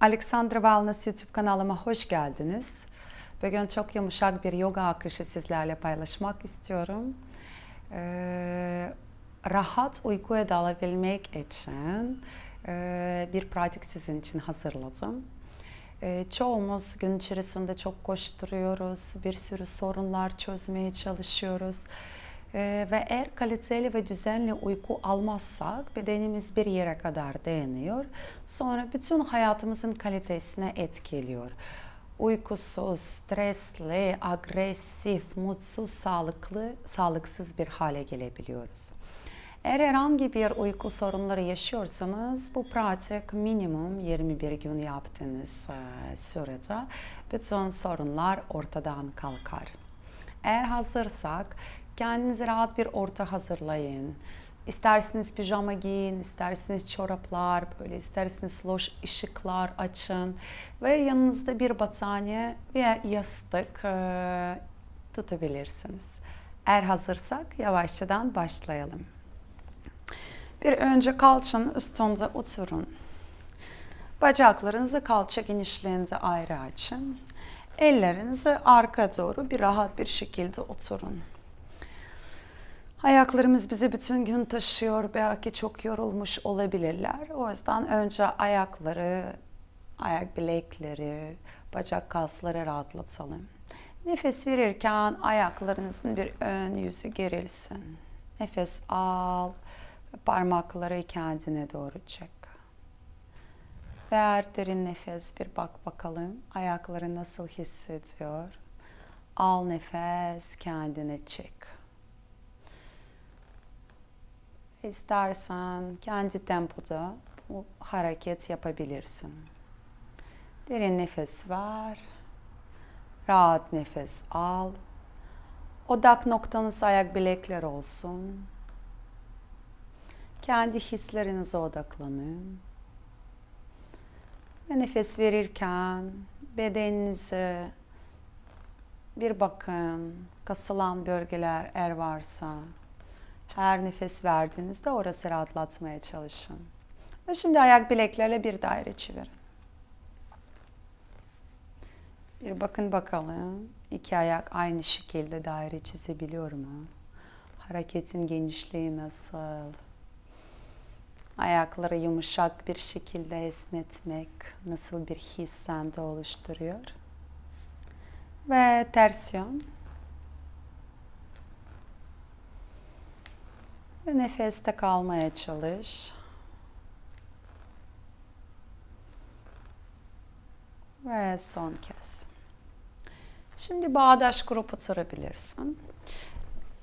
Alexandra Wellness YouTube kanalıma hoş geldiniz. Bugün çok yumuşak bir yoga akışı sizlerle paylaşmak istiyorum. Ee, rahat uykuya dalabilmek için e, bir pratik sizin için hazırladım. Ee, çoğumuz gün içerisinde çok koşturuyoruz, bir sürü sorunlar çözmeye çalışıyoruz. Ee, ve eğer kaliteli ve düzenli uyku almazsak bedenimiz bir yere kadar dayanıyor. Sonra bütün hayatımızın kalitesine etkiliyor. Uykusuz, stresli, agresif, mutsuz, sağlıklı, sağlıksız bir hale gelebiliyoruz. Eğer herhangi bir uyku sorunları yaşıyorsanız bu pratik minimum 21 gün yaptığınız e, sürede bütün sorunlar ortadan kalkar. Eğer hazırsak kendinize rahat bir orta hazırlayın. İsterseniz pijama giyin, isterseniz çoraplar, böyle isterseniz loş ışıklar açın ve yanınızda bir battaniye veya yastık e, tutabilirsiniz. Eğer hazırsak yavaşçadan başlayalım. Bir önce kalçanın üstünde oturun. Bacaklarınızı kalça genişliğinde ayrı açın. Ellerinizi arka doğru bir rahat bir şekilde oturun. Ayaklarımız bizi bütün gün taşıyor. Belki çok yorulmuş olabilirler. O yüzden önce ayakları, ayak bilekleri, bacak kasları rahatlatalım. Nefes verirken ayaklarınızın bir ön yüzü gerilsin. Nefes al ve parmakları kendine doğru çek. Ver derin nefes bir bak bakalım ayakları nasıl hissediyor. Al nefes kendine çek. İstersen kendi tempoda bu hareket yapabilirsin. Derin nefes ver. Rahat nefes al. Odak noktanız ayak bilekler olsun. Kendi hislerinize odaklanın. Ve nefes verirken bedeninize bir bakın. Kasılan bölgeler eğer varsa her nefes verdiğinizde orası rahatlatmaya çalışın. Ve şimdi ayak bileklerle bir daire çevirin. Bir bakın bakalım iki ayak aynı şekilde daire çizebiliyor mu? Hareketin genişliği nasıl? Ayakları yumuşak bir şekilde esnetmek nasıl bir his sende oluşturuyor? Ve ters yön. Ve nefeste kalmaya çalış. Ve son kez. Şimdi bağdaş kurup oturabilirsin.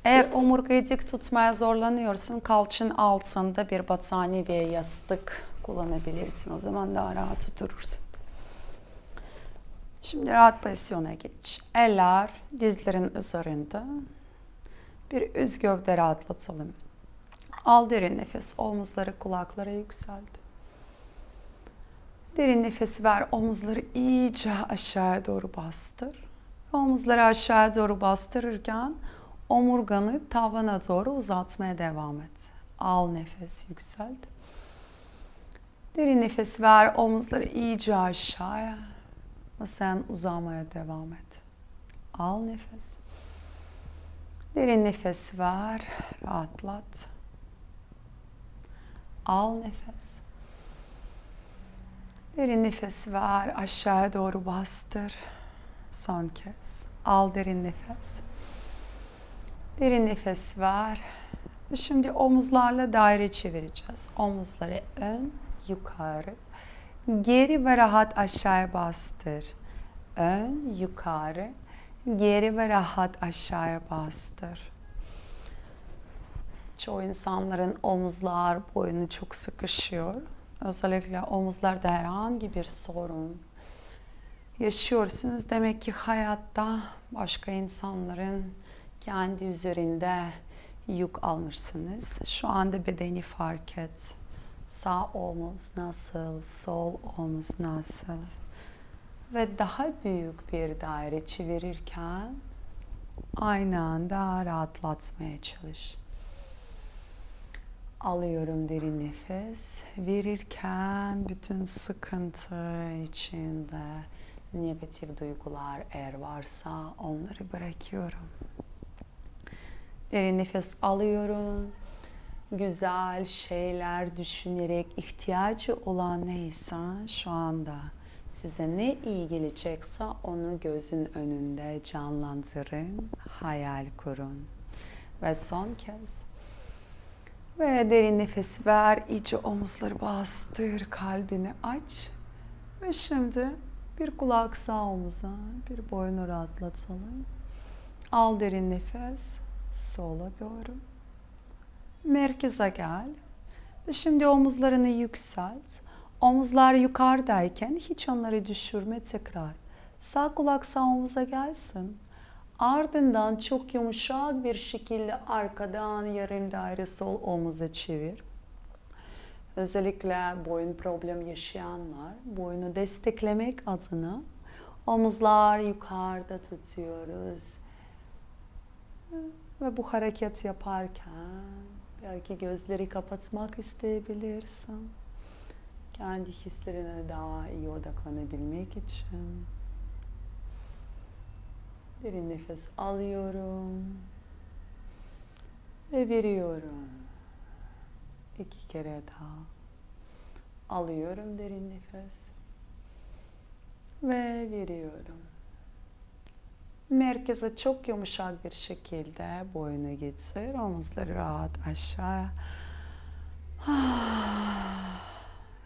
Eğer omurgayı dik tutmaya zorlanıyorsun, kalçın altında bir battaniye veya yastık kullanabilirsin. O zaman daha rahat oturursun. Şimdi rahat pozisyona geç. Eller dizlerin üzerinde. Bir üst gövde rahatlatalım. Al derin nefes. Omuzları kulaklara yükseldi. Derin nefes ver. Omuzları iyice aşağıya doğru bastır. Omuzları aşağıya doğru bastırırken omurganı tavana doğru uzatmaya devam et. Al nefes yükselt. Derin nefes ver. Omuzları iyice aşağıya. Ve sen uzamaya devam et. Al nefes. Derin nefes ver. Rahatlat. Al nefes. Derin nefes ver. Aşağıya doğru bastır. Son kez. Al derin nefes. Derin nefes ver. Ve şimdi omuzlarla daire çevireceğiz. Omuzları ön, yukarı, geri ve rahat aşağıya bastır. Ön, yukarı, geri ve rahat aşağıya bastır. Çoğu insanların omuzlar, boynu çok sıkışıyor. Özellikle omuzlarda herhangi bir sorun yaşıyorsunuz. Demek ki hayatta başka insanların kendi üzerinde yük almışsınız. Şu anda bedeni fark et. Sağ omuz nasıl, sol omuz nasıl? Ve daha büyük bir daire çevirirken aynı anda rahatlatmaya çalış. Alıyorum derin nefes. Verirken bütün sıkıntı içinde negatif duygular eğer varsa onları bırakıyorum. Derin nefes alıyorum. Güzel şeyler düşünerek ihtiyacı olan neyse şu anda size ne iyi gelecekse onu gözün önünde canlandırın, hayal kurun. Ve son kez ve derin nefes ver, iyice omuzları bastır, kalbini aç. Ve şimdi bir kulak sağ omuza, bir boynu rahatlatalım. Al derin nefes, sola doğru. Merkeze gel. Ve şimdi omuzlarını yükselt. Omuzlar yukarıdayken hiç onları düşürme tekrar. Sağ kulak sağ omuza gelsin. Ardından çok yumuşak bir şekilde arkadan yarım daire sol omuza çevir. Özellikle boyun problem yaşayanlar boynu desteklemek adına omuzlar yukarıda tutuyoruz. Ve bu hareket yaparken belki gözleri kapatmak isteyebilirsin. Kendi hislerine daha iyi odaklanabilmek için. Derin nefes alıyorum ve veriyorum. İki kere daha. Alıyorum derin nefes ve veriyorum. Merkeze çok yumuşak bir şekilde boynu getir. Omuzları rahat aşağı.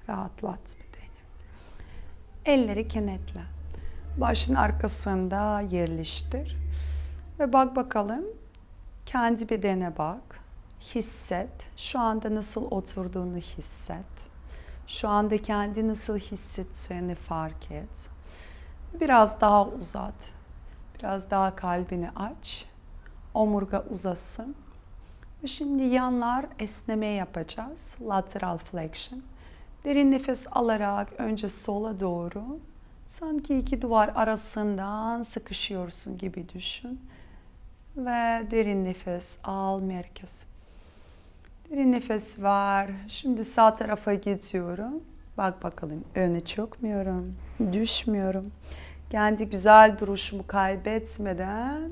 Rahatlat bedeni. Elleri kenetle. Başın arkasında yerleştir. Ve bak bakalım. Kendi bedene bak. Hisset. Şu anda nasıl oturduğunu hisset. Şu anda kendi nasıl hissettiğini fark et. Biraz daha uzat. Biraz daha kalbini aç. Omurga uzasın. Şimdi yanlar esneme yapacağız. Lateral flexion. Derin nefes alarak önce sola doğru. Sanki iki duvar arasından sıkışıyorsun gibi düşün. Ve derin nefes al merkez. Derin nefes ver. Şimdi sağ tarafa gidiyorum. Bak bakalım öne çökmüyorum. Düşmüyorum. Kendi güzel duruşumu kaybetmeden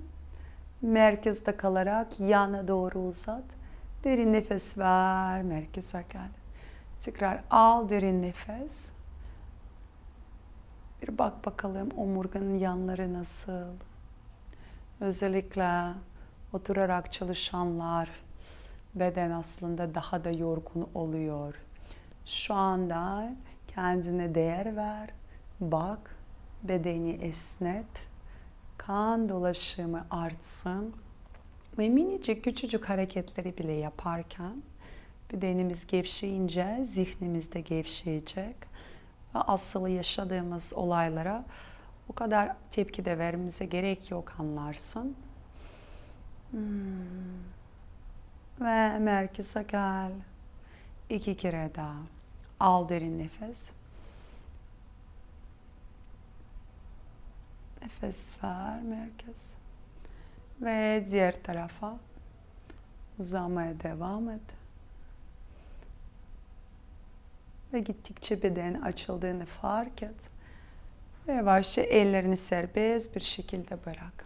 merkezde kalarak yana doğru uzat. Derin nefes ver. Merkeze gel. Tekrar al derin nefes. Bir bak bakalım omurganın yanları nasıl. Özellikle oturarak çalışanlar beden aslında daha da yorgun oluyor. Şu anda kendine değer ver. Bak, bedeni esnet. Kan dolaşımı artsın. Ve minicik küçücük hareketleri bile yaparken bedenimiz gevşeyince zihnimiz de gevşeyecek. Ve asıl yaşadığımız olaylara o kadar tepki de vermemize gerek yok anlarsın. Hmm. Ve merkeze gel. İki kere daha. Al derin nefes. Nefes ver merkez. Ve diğer tarafa uzamaya devam et. Ve gittikçe beden açıldığını fark et. Ve yavaşça ellerini serbest bir şekilde bırak.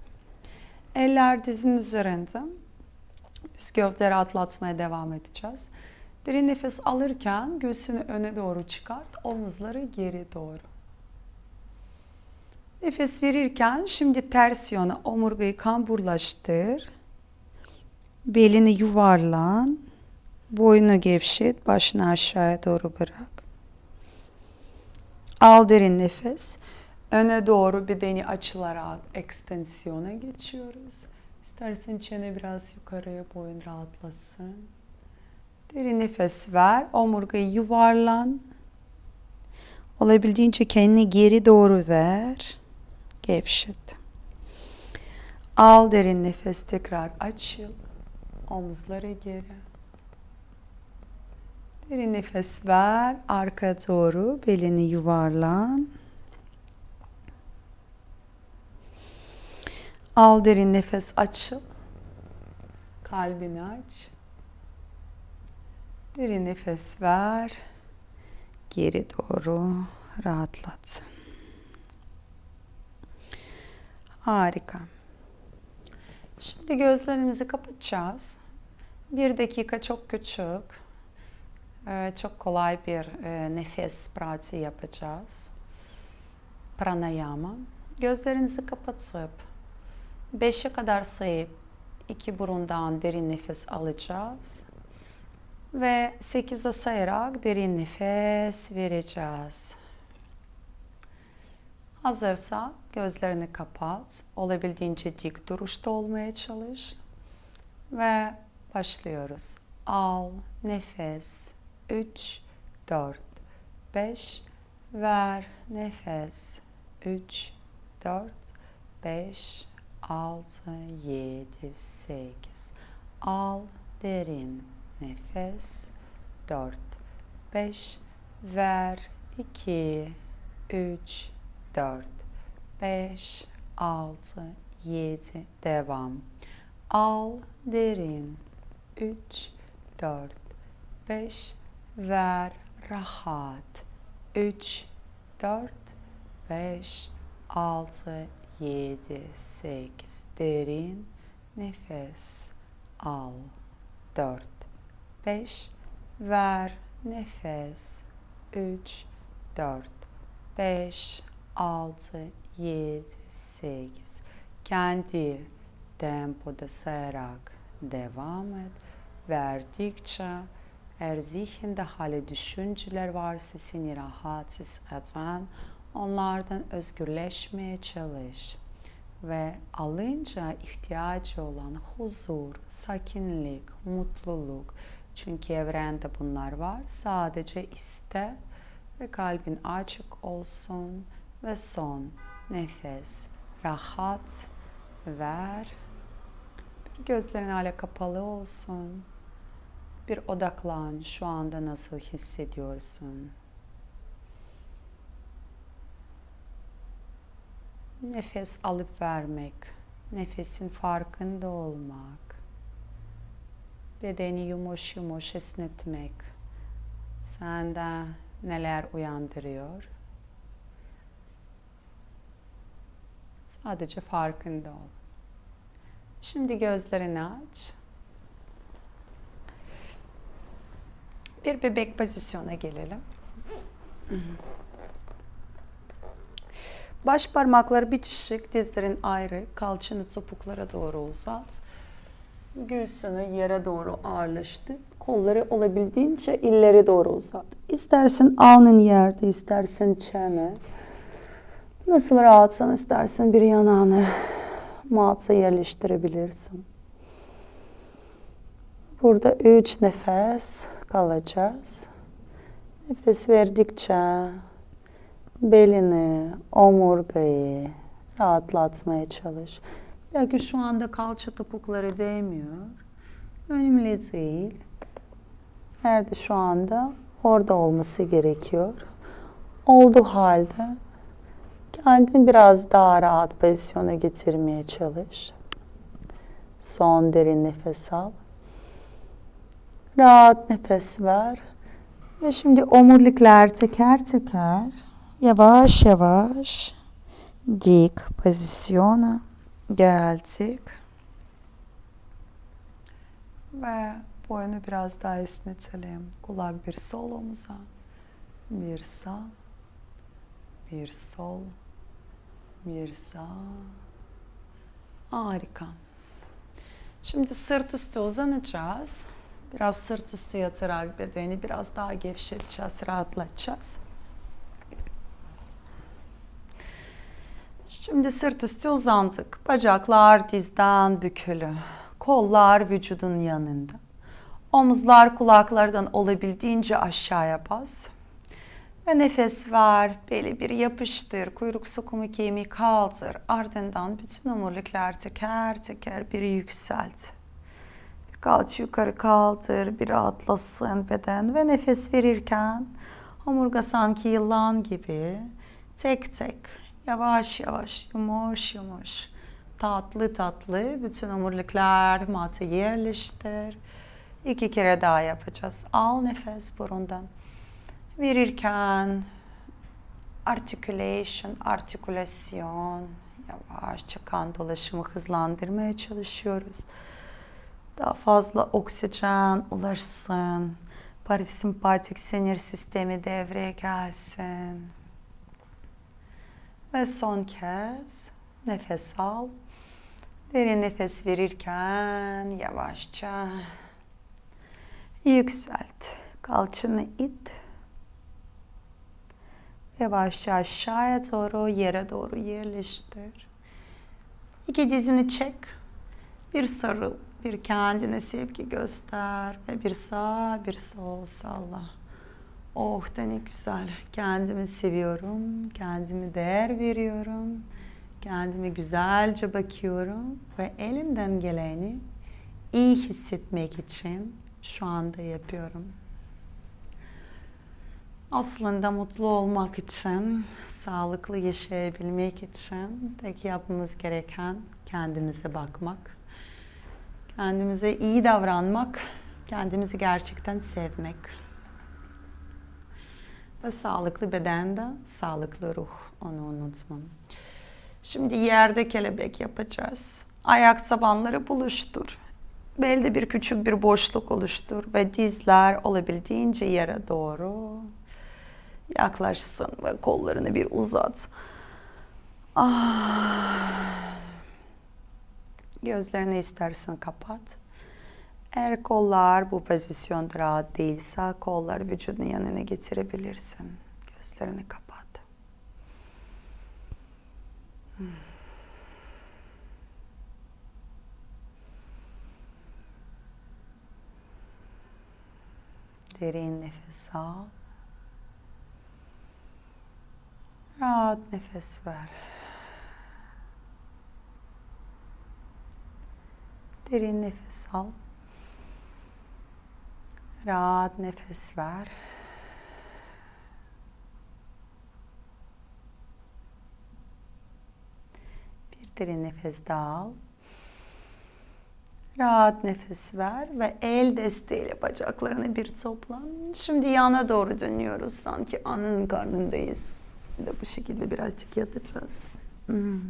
Eller dizin üzerinde. Üst gövde rahatlatmaya devam edeceğiz. Derin nefes alırken göğsünü öne doğru çıkart, omuzları geri doğru. Nefes verirken şimdi ters yana omurgayı kamburlaştır. Belini yuvarlan. Boynu gevşet, başını aşağıya doğru bırak. Al derin nefes. Öne doğru bedeni açılarak ekstensiyona geçiyoruz. İstersen çene biraz yukarıya boyun rahatlasın. Derin nefes ver. Omurgayı yuvarlan. Olabildiğince kendini geri doğru ver. Gevşet. Al derin nefes tekrar açıl. Omuzları geri. Derin nefes ver. Arka doğru belini yuvarlan. Al derin nefes açıl. Kalbini aç. Derin nefes ver. Geri doğru rahatlat. Harika. Şimdi gözlerimizi kapatacağız. Bir dakika çok küçük, çok kolay bir e, nefes pratiği yapacağız. Pranayama. Gözlerinizi kapatıp beşe kadar sayıp iki burundan derin nefes alacağız. Ve 8'e sayarak derin nefes vereceğiz. Hazırsa gözlerini kapat. Olabildiğince dik duruşta olmaya çalış. Ve başlıyoruz. Al nefes. 3, 4, 5. Ver nefes. 3, 4, 5, 6, 7, 8. Al derin nefes. 4, 5. Ver 2, 3, 4, 5, 6, 7. Devam. Al derin. 3, 4, 5. Ver rahat. 3, 4, 5, 6, 7, 8. Derin nefes. Al. 4, 5. Ver nefes. 3, 4, 5, 6, 7, 8. Kendi tempoda sayarak devam et. Verdikçe eğer zihinde hali düşünceler varsa seni rahatsız eden onlardan özgürleşmeye çalış. Ve alınca ihtiyacı olan huzur, sakinlik, mutluluk. Çünkü evrende bunlar var. Sadece iste ve kalbin açık olsun ve son nefes rahat ver. Gözlerin hala kapalı olsun. Bir odaklan şu anda nasıl hissediyorsun. Nefes alıp vermek, nefesin farkında olmak, bedeni yumuş yumuş esnetmek, sende neler uyandırıyor? Sadece farkında ol. Şimdi gözlerini aç. Bir bebek pozisyona gelelim. Baş parmakları bitişik, dizlerin ayrı, kalçanı topuklara doğru uzat. Göğsünü yere doğru ağırlaştı. Kolları olabildiğince ileri doğru uzat. İstersen alnın yerde, istersen çene. Nasıl rahatsan istersen bir yanağını mağaza yerleştirebilirsin. Burada üç nefes kalacağız. Nefes verdikçe belini, omurgayı rahatlatmaya çalış. Belki şu anda kalça topukları değmiyor. Önemli değil. Nerede şu anda? Orada olması gerekiyor. Olduğu halde kendini biraz daha rahat pozisyona getirmeye çalış. Son derin nefes al. Rahat nefes ver. Ve şimdi omurilikler teker teker yavaş yavaş dik pozisyona geldik. Ve boynu biraz daha esnetelim. Kulak bir sol omuza, bir sağ, bir sol, bir sağ. Harika. Şimdi sırt üstü uzanacağız. Biraz sırt üstü yatarak bedeni biraz daha gevşeteceğiz, rahatlatacağız. Şimdi sırt üstü uzandık. Bacaklar dizden bükülü. Kollar vücudun yanında. Omuzlar kulaklardan olabildiğince aşağıya bas. Ve nefes ver, beli bir yapıştır, kuyruk sokumu kemiği kaldır. Ardından bütün omurilikler teker teker bir yükselt. Kalça yukarı kaldır, bir rahatlasın beden ve nefes verirken omurga sanki yılan gibi tek tek yavaş yavaş yumuş yumuş tatlı tatlı bütün omurilikler mata yerleştir. İki kere daha yapacağız. Al nefes burundan. Verirken articulation, artikülasyon, yavaşça kan dolaşımı hızlandırmaya çalışıyoruz. Daha fazla oksijen ulaşsın. Parasimpatik sinir sistemi devreye gelsin. Ve son kez nefes al. Derin nefes verirken yavaşça yükselt. Kalçanı it. Yavaşça aşağıya doğru, yere doğru yerleştir. İki dizini çek. Bir sarıl, bir kendine sevgi göster ve bir sağ, bir sol salla. Oh da ne güzel. Kendimi seviyorum, kendimi değer veriyorum. Kendime güzelce bakıyorum ve elimden geleni iyi hissetmek için şu anda yapıyorum. Aslında mutlu olmak için, sağlıklı yaşayabilmek için tek yapmamız gereken kendimize bakmak. Kendimize iyi davranmak, kendimizi gerçekten sevmek. Ve sağlıklı bedende sağlıklı ruh, onu unutmam. Şimdi yerde kelebek yapacağız. Ayak tabanları buluştur. Belde bir küçük bir boşluk oluştur ve dizler olabildiğince yere doğru yaklaşsın ve kollarını bir uzat. Ah. Gözlerini istersen kapat. Eğer kollar bu pozisyonda rahat değilse kolları vücudun yanına getirebilirsin. Gözlerini kapat. Derin nefes al. Rahat nefes ver. Derin nefes al. Rahat nefes ver. Bir derin nefes daha al. Rahat nefes ver ve el desteğiyle bacaklarını bir topla. Şimdi yana doğru dönüyoruz. Sanki anın karnındayız. De bu şekilde birazcık yatacağız. Hmm.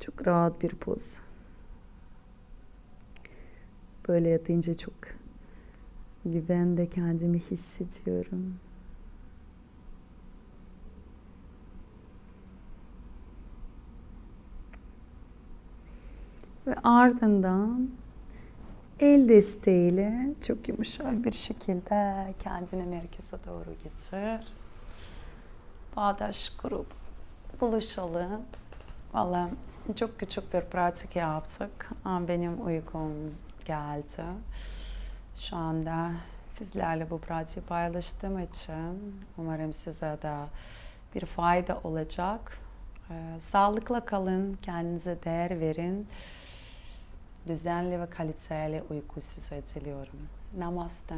Çok rahat bir poz. Böyle yatınca çok güvende kendimi hissediyorum. Ve ardından el desteğiyle çok yumuşak bir şekilde kendini merkeze doğru getir. Bağdaş grup buluşalım. Valla çok küçük bir pratik yaptık. Benim uykum geldi. Şu anda sizlerle bu pratiği paylaştığım için umarım size de bir fayda olacak. Ee, sağlıkla kalın, kendinize değer verin. Düzenli ve kaliteli uyku size diliyorum. Namaste.